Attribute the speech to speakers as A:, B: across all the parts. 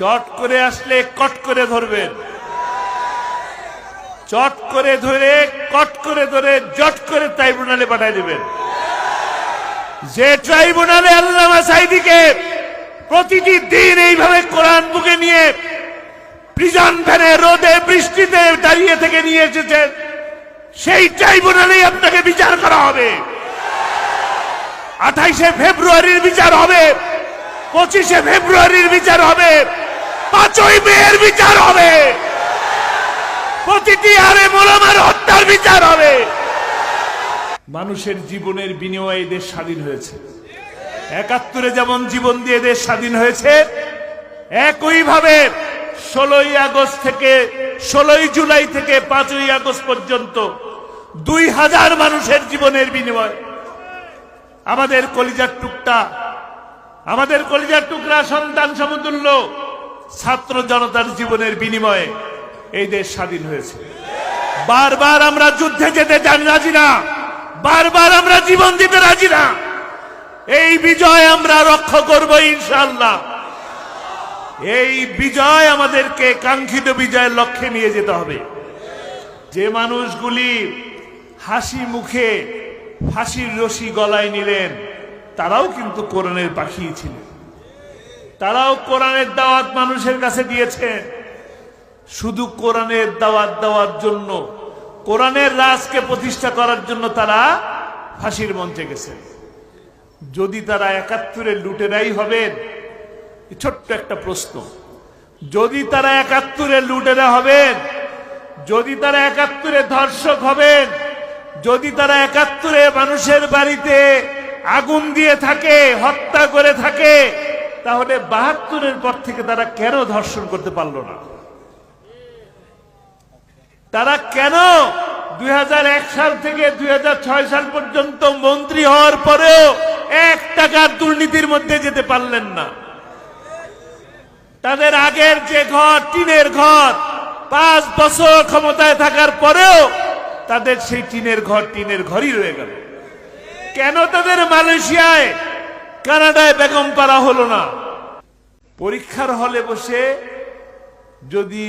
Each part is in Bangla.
A: চট করে আসলে কট করে ধরবেন। চট করে ধরে, কট করে ধরে, জট করে ট্রাইব্যুনালে পাঠিয়ে দেবেন। যে ট্রাইব্যুনালে আল্লামা সাইদিকে প্রতিটি দিন এইভাবে কোরআন বুকে নিয়ে প্রিজন ভ্যানে রোদে, বৃষ্টিতে দাঁড়িয়ে থেকে নিয়ে এসেছেন, সেই ট্রাইব্যুনালেই আপনাকে বিচার করা হবে। আঠাইশে ফেব্রুয়ারির বিচার হবে, পঁচিশে ফেব্রুয়ারির বিচার হবে। পাঁচই মেয়ের বিচার হবে। প্রতিটি আরে মোলামার হত্যার বিচার হবে। মানুষের জীবনের বিনিময়ে দেশ স্বাধীন হয়েছে। একাত্তরে যেমন জীবন দিয়ে দেশ স্বাধীন হয়েছে, একইভাবে ষোলোই আগস্ট থেকে ষোলোই জুলাই থেকে পাঁচই আগস্ট পর্যন্ত দুই হাজার মানুষের জীবনের বিনিময়। আমাদের কলিজার টুকটা, আমাদের কলিজার টুকরা সন্তান সমতুল্য। ছাত্র জনতার জীবনের বিনিময়ে এই দেশ স্বাধীন হয়েছে। বারবার আমরা যুদ্ধে যেতে রাজি না। বারবার আমরা জীবন দিতে রাজি না। এই বিজয় আমরা রক্ষা করব ইনশাল্লাহ এই বিজয় আমাদেরকে কাঙ্ক্ষিত বিজয়ের লক্ষ্যে নিয়ে যেতে হবে। যে মানুষগুলি হাসি মুখে ফাঁসির রশি গলায় নিলেন, তারাও কিন্তু কোরআনের পাখি তারাও কোরআনের দাওয়াত মানুষের কাছে দিয়েছেন শুধু কোরআনের দাওয়াত দেওয়ার জন্য, কোরআনের রাজকে প্রতিষ্ঠা করার জন্য তারা ফাঁসির মঞ্চে গেছে। যদি তারা একাত্তরের লুটেরাই হবেন ছোট্ট একটা প্রশ্ন। যদি তারা একাত্তরে লুটেরা হবেন, যদি তারা একাত্তরে ধর্ষক হবেন, যদি তারা একাত্তরে মানুষের বাড়িতে আগুন দিয়ে থাকে, হত্যা করে থাকে তাহলে বাহাত্তরের পর থেকে তারা কেন ধর্ষণ করতে পারল না? তারা কেন দুই হাজার এক সাল থেকে দুই হাজার ছয় সাল পর্যন্ত মন্ত্রী হওয়ার পরেও এক টাকার দুর্নীতির মধ্যে যেতে পারলেন না? তাদের আগের যে ঘর, টিনের ঘর, পাঁচ বছর ক্ষমতায় থাকার পরেও তাদের সেই টিনের ঘর, টিনের ঘরই রয়ে গেল। কেন তাদের মালয়েশিয়ায় কানাডায় বেগম পাড়া হলো না। পরীক্ষার হলে বসে যদি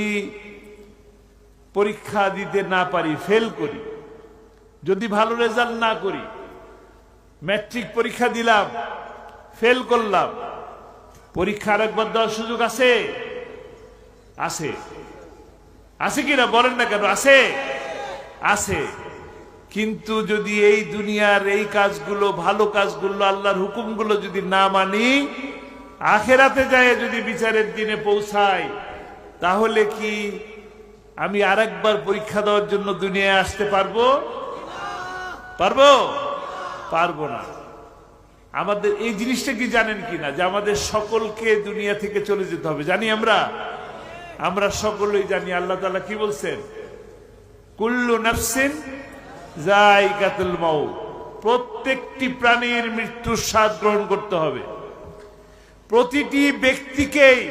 A: পরীক্ষা দিতে না পারি ফেল করি, যদি ভালো রেজাল্ট না করি ম্যাট্রিক পরীক্ষা দিলাম ফেল করলাম, পরীক্ষা আরেকবার দেওয়ার সুযোগ আছে? আছে। আছে কিনা বলেন না কেন? আছে। আছে। কিন্তু যদি এই দুনিয়ার এই কাজগুলো, ভালো কাজগুলো, আল্লাহর হুকুমগুলো যদি না মানি, আখেরাতে যায় যদি বিচারের দিনে পৌঁছাই তাহলে কি আমি আরেকবার পরীক্ষা দেওয়ার জন্য দুনিয়ায় আসতে পারব? পারব? পারব না। আমাদের, এই জিনিসটা কি জানেন কি না যে আমাদের সকলকে দুনিয়া থেকে চলে যেতে হবে। জানি আমরা? আমরা সকলেই জানি। আল্লাহ তালা কি বলছেন? কুল্লু নাফসিন জায়গাতুল মাউত। প্রত্যেকটি প্রাণীর মৃত্যুর স্বাদ গ্রহণ করতে হবে। প্রতিটি ব্যক্তিকেই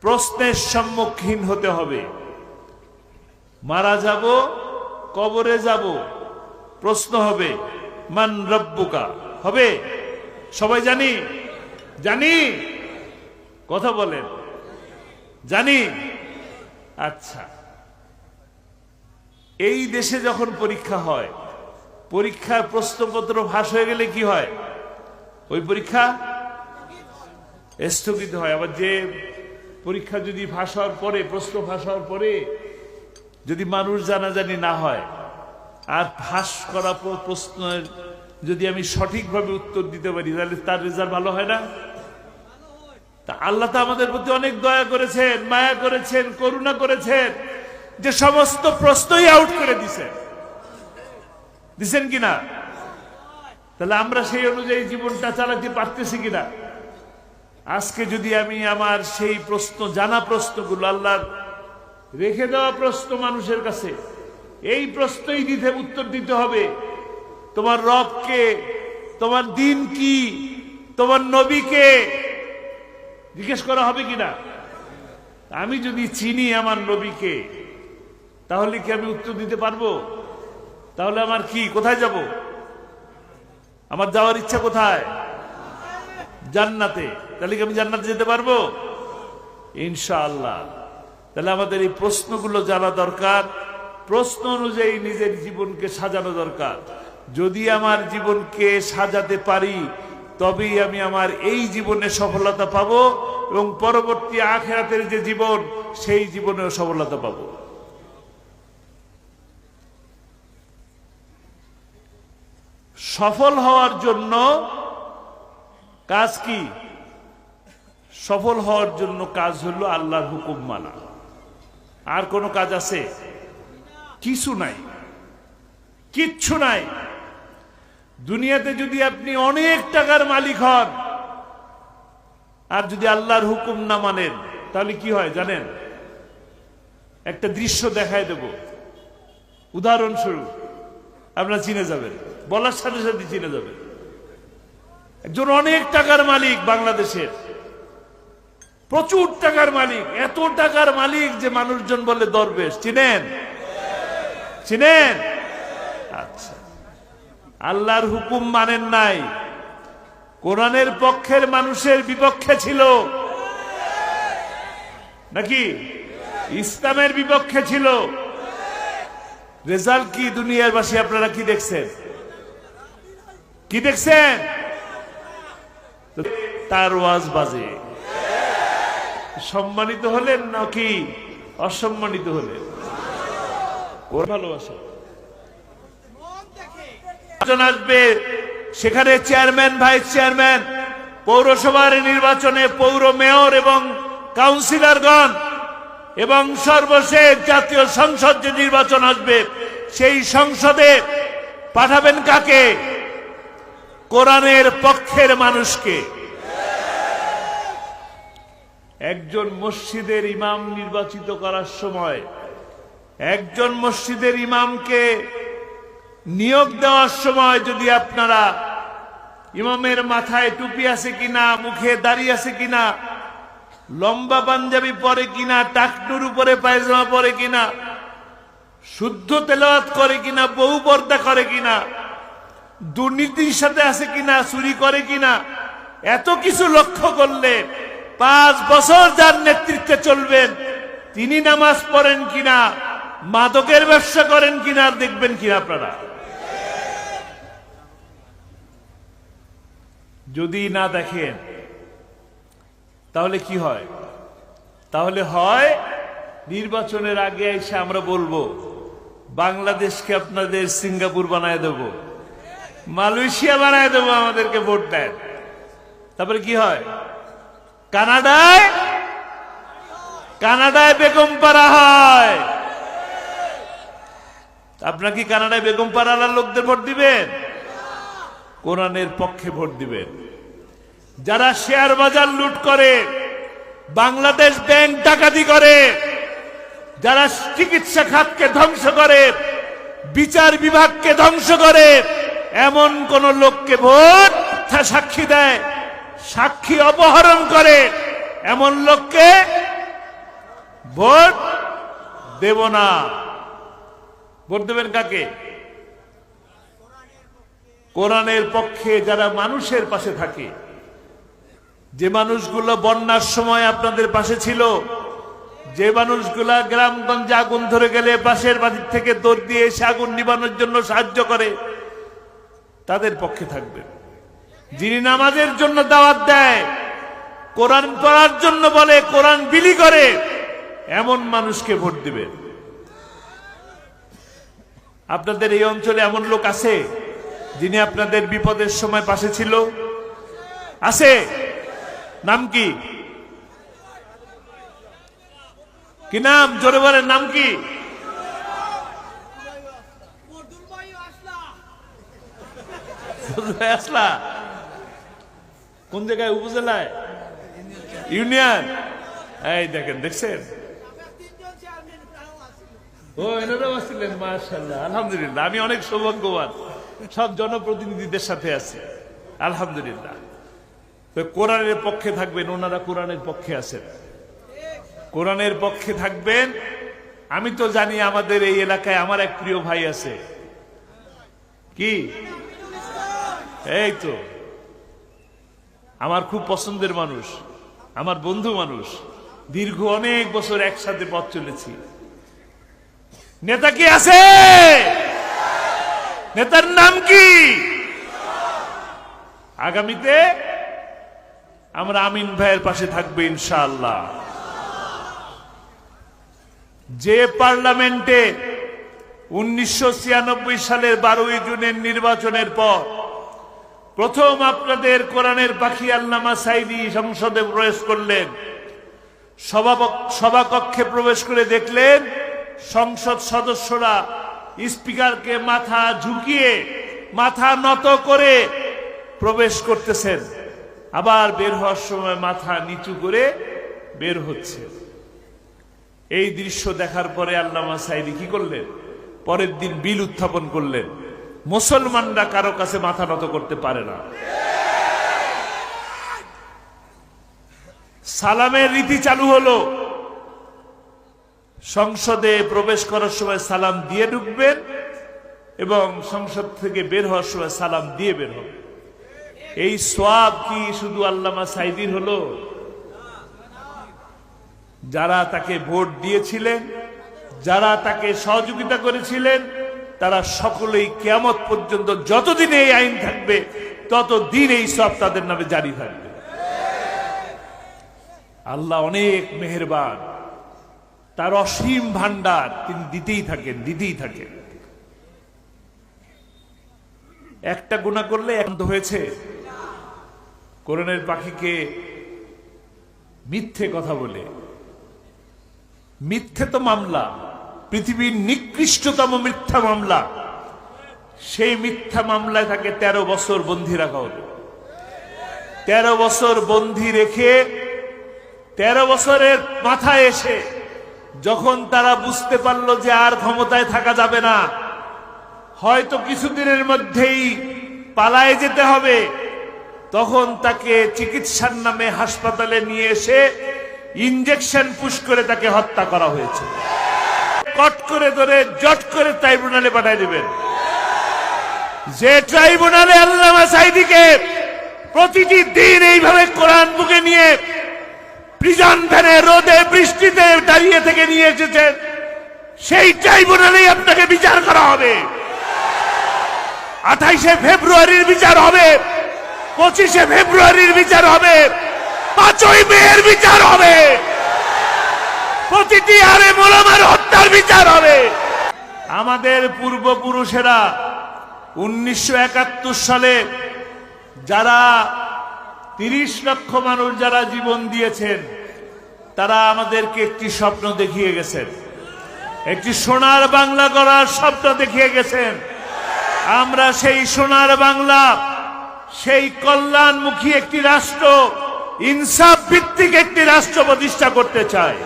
A: প্রশ্নের সম্মুখীন হতে হবে। মারা যাব, কবরে যাব, প্রশ্ন হবে, মান রব্বুকা, হবে? সবাই জানি? জানি? কথা বলেন। জানি? আচ্ছা। এই দেশে যখন পরীক্ষা হয়, পরীক্ষার প্রশ্নপত্র ফাঁস হয়ে গেলে কি হয়? ওই পরীক্ষা স্থগিত হয়। আবার যে পরীক্ষা যদি ফাঁস হওয়ার পরে, প্রশ্ন ফাঁস হওয়ার পরে যদি মানুষ জানাজানি না হয়, আর ফাঁস করা প্রশ্নের যদি আমি সঠিকভাবে উত্তর দিতে পারি, তাহলে তার রেজাল্ট ভালো হয় না? তা আল্লাহ তো আমাদের প্রতি অনেক দয়া করেছেন, মায়া করেছেন, করুণা করেছেন। যে সমস্ত প্রশ্নই আউট করে দিছে। দিছেন কিনা? তাহলে আমরা সেই অনুযায়ী জীবনটা চালাতে পারতেছি কিনা? আজকে যদি আমি আমার সেই প্রশ্ন, জানা প্রশ্নগুলো আল্লাহর রেখে দেওয়া প্রশ্ন মানুষের কাছে, এই প্রশ্নই দিতে উত্তর দিতে হবে, তোমার রবকে, তোমার দিন কি, তোমার নবীকে জিজ্ঞেস করা হবে কিনা? আমি যদি চিনি আমার নবীকে তাহলে কি আমি উত্তর দিতে পারব? তাহলে আমার কি? কোথায় যাব? আমার যাওয়ার ইচ্ছা কোথায়? জান্নাতে। তাহলে কি আমি জান্নাতে যেতে পারব? ইনশাআল্লাহ। তাহলে আমাদের এই প্রশ্নগুলো জানা দরকার। প্রশ্ন অনুযায়ী নিজের জীবনকে সাজানো দরকার। যদি আমার জীবনকে সাজাতে পারি, তবেই আমি আমার এই জীবনে সফলতা পাবো এবং পরবর্তী আখেরাতের যে জীবন, সেই জীবনেও সফলতা পাবো। সফল হওয়ার জন্য কাজ কি? সফল হওয়ার জন্য কাজ হলো আল্লাহর হুকুম মানা। আর কোনো কাজ আছে? কিছু নাই। কিচ্ছু নাই। দুনিয়াতে যদি আপনি অনেক টাকার মালিক হন, আর যদি আল্লাহর হুকুম না মানেন, তাহলে কি হয় জানেন? একটা দৃশ্য দেখায় দেব। উদাহরণস্বরূপ, আপনারা চিনে যাবেন। বলার সাথে সাথে চিনে যাবেন একজন অনেক টাকার মালিক বাংলাদেশের। প্রচুর টাকার মালিক, এত টাকার মালিক যে মানুষজন বলে দরবেশ চিনেন? চিনেন? আচ্ছা। আল্লাহর হুকুম মানেন নাই। কোরআনের পক্ষের মানুষের বিপক্ষে ছিল। নাকি? ইসলামের বিপক্ষে ছিল। রেজাল্ট কি দুনিয়ার বাসী আপনারা কি দেখছেন? কি দেখছেন? তার ওয়াজ বাজে। সম্মানিত হলেন নাকি অসম্মানিত হলেন? ওর ভালোবাসা। আসবে, সেখানে চেয়ারম্যান, ভাইস চেয়ারম্যান, পৌরসভার নির্বাচনে পৌর মেয়র এবং কাউন্সিলরগণ এবং সর্বশেষ জাতীয় সংসদ যে নির্বাচন আসবে, সেই সংসদে পাঠাবেন কাকে? কোরআনের পক্ষের মানুষকে। একজন মসজিদের ইমাম নির্বাচিত করার সময়, একজন মসজিদের ইমামকে নিয়োগ দেওয়ার সময় যদি আপনারা ইমামের মাথায় টুপি আছে কিনা, মুখে দাঁড়িয়ে আছে কিনা, লম্বা পাঞ্জাবি পরে কিনা, টাকনুর উপরে পায়জামা পরে কিনা, শুদ্ধ তেলাওয়াত করে কিনা বহু পর্দা করে কিনা দুর্নীতির সাথে আছে কিনা, চুরি করে কিনা, এত কিছু লক্ষ্য করলে পাঁচ বছর যার নেতৃত্বে চলবেন, তিনি নামাজ পড়েন কিনা, মাদকের ব্যবসা করেন কিনা দেখবেন কিনা আপনারা। যদি না দেখেন, তাহলে কি হয়? তাহলে হয়, নির্বাচনের আগে এসে আমরা বলব, বাংলাদেশকে আপনাদের সিঙ্গাপুর বানায় দেব। মালয়েশিয়া বানায় দেবো, আমাদেরকে ভোট দেন। তারপরে কি হয়? কানাডায়? কানাডায় বেগম পাড়া হয়। আপনার কি কানাডায় বেগম পাড়ার লোকদের ভোট দিবেন? কোরআনের পক্ষে ভোট দিবেন। যারা শেয়ার বাজার লুট করে, বাংলাদেশ ব্যাংক ডাকাতি করে, যারা চিকিৎসা খাতকে ধ্বংস করে, বিচার বিভাগকে ধ্বংস করে এমন কোন লোককে ভোট সাক্ষী দেয়, সাক্ষী অপহরণ করে, এমন লোককে ভোট দেব না। ভোট দেবেন কাকে? কোরআনের পক্ষে যারা মানুষের পাশে থাকে, যে মানুষগুলো বন্যার সময় আপনাদের পাশে ছিল, যে মানুষগুলা গ্রামগঞ্জে আগুন ধরে গেলে পাশের বাড়ির থেকে দৌড় দিয়ে এসে আগুন নিবানোর জন্য সাহায্য করে তাদের পক্ষে থাকবে। যিনি নামাজের জন্য দাওয়াত দেয়, কোরআন পড়ার জন্য বলে, কোরআন বিলি করে, এমন মানুষকে ভোট দিবেন আপনাদের এই অঞ্চলে এমন লোক আছে, যিনি আপনাদের বিপদের সময় পাশে ছিল? আছে? নাম কি? কি নাম? জোরে বলেন, নাম কি? আসলা কোন জায়গায় উপজেলায়? ইউনিয়ন। এই দেখেন, দেখছেন? ও, এনারাও আসছিলেন মাশাল্লাহ আলহামদুলিল্লাহ। আমি অনেক সৌভাগ্যবান। সব জনপ্রতিনিধিদের সাথে আছে। আলহামদুলিল্লাহ। তো কোরআনের পক্ষে থাকবেন, ওনারা কোরআনের পক্ষে আছেন। কোরআনের পক্ষে থাকবেন। আমি তো জানি আমাদের এই এলাকায় আমার এক প্রিয় ভাই আছে। কি? এই তো। আমার খুব পছন্দের মানুষ, আমার বন্ধু মানুষ। দীর্ঘ অনেক বছর একসাথে পথ চলেছি। নেতা কি আছে? নেতার নাম কি? আগামীতে আমরা আমিন ভাইয়ের পাশে থাকব ইনশাআল্লাহ। যে পার্লামেন্টে উনিশশো ছিয়ানব্বই সালের বারোই জুনের নির্বাচনের পর প্রথম আপনাদের কোরআনের পাখি আল্লামা সাইদি সংসদে প্রবেশ করলেন। সভাকক্ষে প্রবেশ করে দেখলেন সংসদ সদস্যরা স্পিকারকে মাথা ঝুঁকিয়ে, মাথা নত করে প্রবেশ করতেছেন। আবার বের হওয়ার সময় মাথা নিচু করে বের হচ্ছে। এই দৃশ্য দেখার পরে আল্লামা সাইদি কি করলেন? পরের দিন বিল উত্থাপন করলেন। মুসলমানরা কারও কাছে মাথা নত করতে পারে না। সালামের রীতি চালু হলো। সংসদে প্রবেশ করার সময় সালাম দিয়ে ঢুকবেন এবং সংসদ থেকে বের হওয়ার সময় সালাম দিয়ে বের হবে এই সোয়াব কি শুধু আল্লামা সাইদির হলো? যারা তাকে ভোট দিয়েছিলেন, যারা তাকে সহযোগিতা করেছিলেন তারা সকলেই কেয়ামত পর্যন্ত যতদিন এই আইন থাকবে, ততদিন এই সব তাদের নামে জারি থাকবে। আল্লাহ অনেক মেহেরবান। তার অসীম ভান্ডার তিনি দিতেই থাকেন দিতেই থাকেন। একটা গুণা করলে একান্ত হয়েছে। কোরআনের পাখিকে মিথ্যে কথা বলে। মিথ্যে তো মামলা। পৃথিবীর নিকৃষ্টতম মিথ্যা মামলা। সেই মিথ্যা মামলায় তাকে তেরো বছর বন্দি রাখা হলো। তেরো বছর বন্দি রেখে তেরো বছরের মাথায় এসে যখন তারা বুঝতে পারল যে আর ক্ষমতায় থাকা যাবে না, হয়তো কিছুদিনের মধ্যেই পালায় যেতে হবে, তখন তাকে চিকিৎসার নামে হাসপাতালে নিয়ে এসে ইঞ্জেকশন পুশ করে তাকে হত্যা করা হয়েছে। কট করে ধরে, জট করে ট্রাইব্যুনালে পাঠিয়ে দেবেন। যে ট্রাইব্যুনালে আল্লামা সাইদিকে প্রতিটি দিন এইভাবে কোরআন বুকে নিয়ে প্রিজন ভ্যানে রোদে, বৃষ্টিতে দাঁড়িয়ে থেকে নিয়ে এসেছেন, সেই ট্রাইব্যুনালেই আপনাকে বিচার করা হবে। আঠাইশে ফেব্রুয়ারির বিচার হবে, পঁচিশে ফেব্রুয়ারির বিচার হবে, পাঁচই মেয়ের বিচার হবে। প্রতিটি আরে মোলামার হত্যার বিচার হবে। আমাদের পূর্বপুরুষেরা উনিশশো একাত্তর সালে যারা তিরিশ লক্ষ মানুষ যারা জীবন দিয়েছেন, তারা আমাদেরকে একটি স্বপ্ন দেখিয়ে গেছেন। একটি সোনার বাংলা করার স্বপ্ন দেখিয়ে গেছেন। আমরা সেই সোনার বাংলা, সেই কল্যাণমুখী একটি রাষ্ট্র, ইনসাফ ভিত্তিক একটি রাষ্ট্র প্রতিষ্ঠা করতে চাই।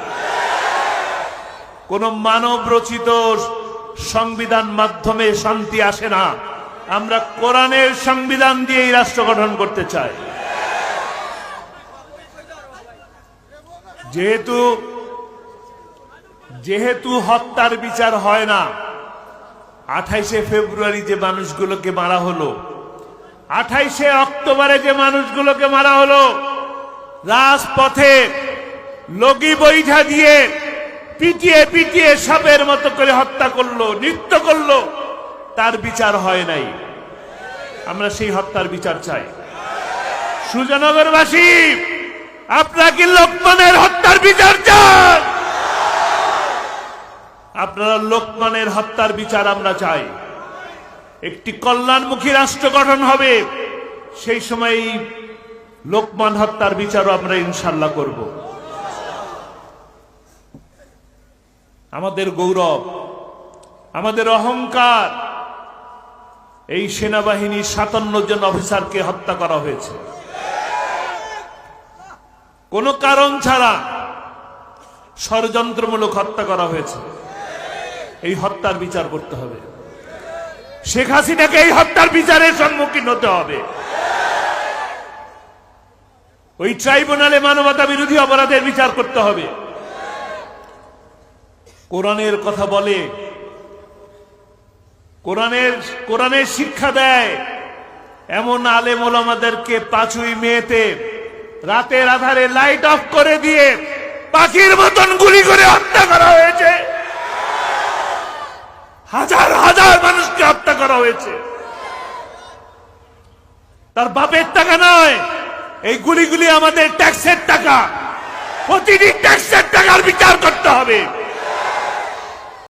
A: কোন মানব রচিত সংবিধান মাধ্যমে শান্তি আসে না। আমরা কোরআনের সংবিধান দিয়ে রাষ্ট্র গঠন করতে চাই। যেহেতু যেহেতু হত্যার বিচার হয় না, আঠাইশে ফেব্রুয়ারি যে মানুষগুলোকে মারা হলো, আঠাইশে অক্টোবরে যে মানুষগুলোকে মারা হলো, রাজপথে লগি বৈঠা দিয়ে পিটিয়ে পিটিয়ে সাপের মতো করে হত্যা করল, নৃত্য করল। তার বিচার হয় নাই। আমরা সেই হত্যার বিচার চাই। সুজনগরবাসী, আপনারা কি লোকমানের হত্যার বিচার চান? আপনারা লোকমানের হত্যার বিচার আমরা চাই। একটি কল্যাণমুখী রাষ্ট্র গঠন হবে। সেই সময় লোকমান হত্যার বিচারও আমরা ইনশাল্লাহ করব। আমাদের গৌরব, আমাদের অহংকার। এই সেনাবাহিনীর সাতান্ন জন অফিসারকে হত্যা করা হয়েছে। কোনো কারণ ছাড়া ষড়যন্ত্রমূলক হত্যা করা হয়েছে। এই হত্যার বিচার করতে হবে। শেখ হাসিনাকে এই হত্যার বিচারের সম্মুখীন হতে হবে। ওই ট্রাইব্যুনালে মানবতা বিরোধী অপরাধের বিচার করতে হবে। কোরআনের কথা বলে, কোরআনের কোরআনের শিক্ষা দেয়। এমন আলেম ওলামাদেরকে পাঁচই মেয়েতে রাতের আধারে লাইট অফ করে দিয়ে পাখির মতন গুলি করে হত্যা করা হয়েছে। হাজার হাজার মানুষকে হত্যা করা হয়েছে। তার বাপের টাকা নয়, এই গুলিগুলি আমাদের ট্যাক্সের টাকা। প্রতিটি ট্যাক্সের টাকার বিচার করতে হবে।